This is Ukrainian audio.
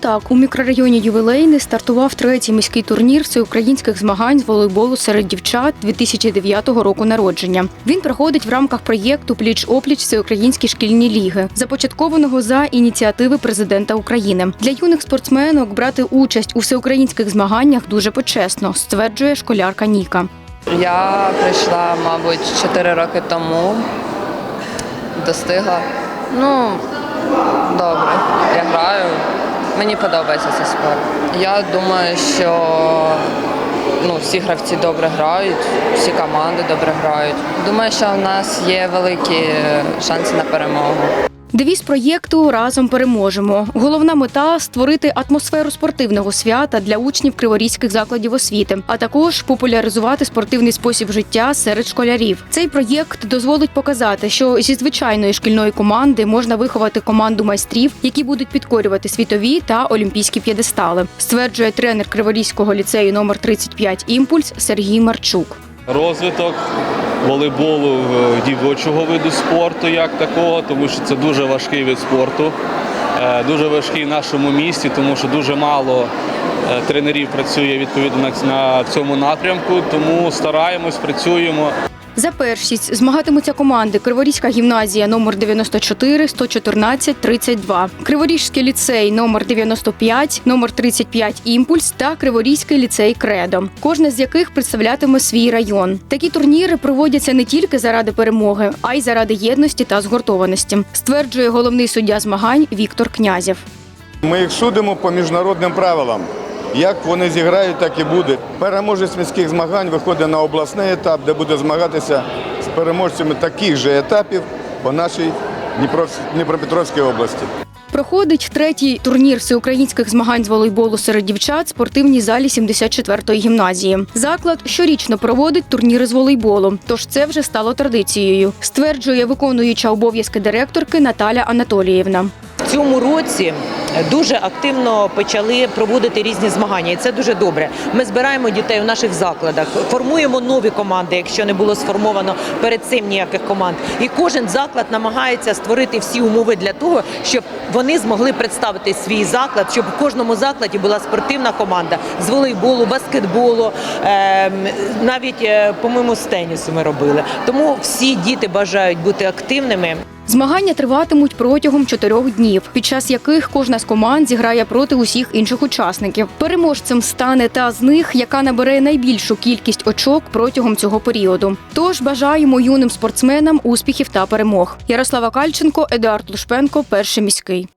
так у мікрорайоні Ювілейний стартував третій міський турнір всеукраїнських змагань з волейболу серед дівчат 2009 року народження. Він проходить в рамках проєкту Пліч опліч всеукраїнські шкільні ліги, започаткованого за ініціативи президента України. Для юних спортсменок брати участь у всеукраїнських змаганнях дуже почесно, стверджує школярка Ніка. Я прийшла, мабуть, 4 роки тому. Достигла. Ну, добре, я граю. Мені подобається цей спорт. Я думаю, що ну, всі гравці добре грають, всі команди добре грають. Думаю, що в нас є великі шанси на перемогу. Девіз проєкту разом переможемо. Головна мета створити атмосферу спортивного свята для учнів криворізьких закладів освіти, а також популяризувати спортивний спосіб життя серед школярів. Цей проєкт дозволить показати, що зі звичайної шкільної команди можна виховати команду майстрів, які будуть підкорювати світові та олімпійські п'єдестали, стверджує тренер Криворізького ліцею номер 35 Імпульс Сергій Марчук. розвиток волейболу е, дівочого виду спорту як такого, тому що це дуже важкий вид спорту, е, дуже важкий в нашому місті, тому що дуже мало е, тренерів працює відповідно на- на цьому напрямку, тому стараємось, працюємо. За першість змагатимуться команди Криворізька гімназія номер 94, 114, 32, Криворізький ліцей номер 95, номер 35 Імпульс та Криворізький ліцей Кредо, кожна з яких представлятиме свій район. Такі турніри проводяться не тільки заради перемоги, а й заради єдності та згуртованості, стверджує головний суддя змагань Віктор Князєв. Ми їх судимо по міжнародним правилам. Як вони зіграють, так і буде. Переможець міських змагань виходить на обласний етап, де буде змагатися з переможцями таких же етапів по нашій Дніпро- Дніпропетровській області. Проходить третій турнір всеукраїнських змагань з волейболу серед дівчат в спортивній залі 74-ї гімназії. Заклад щорічно проводить турніри з волейболу, тож це вже стало традицією, стверджує виконуюча обов'язки директорки Наталя Анатоліївна. Цьому році дуже активно почали проводити різні змагання, і це дуже добре. Ми збираємо дітей у наших закладах, формуємо нові команди, якщо не було сформовано перед цим ніяких команд. І кожен заклад намагається створити всі умови для того, щоб вони змогли представити свій заклад, щоб в кожному закладі була спортивна команда з волейболу, баскетболу, ем, навіть, е, по-моєму, з тенісу ми робили. Тому всі діти бажають бути активними. Змагання триватимуть протягом чотирьох днів, під час яких кожна з команд зіграє проти усіх інших учасників. Переможцем стане та з них, яка набере найбільшу кількість очок протягом цього періоду. Тож бажаємо юним спортсменам успіхів та перемог. Ярослава Кальченко, Едуард Лушпенко, перший міський.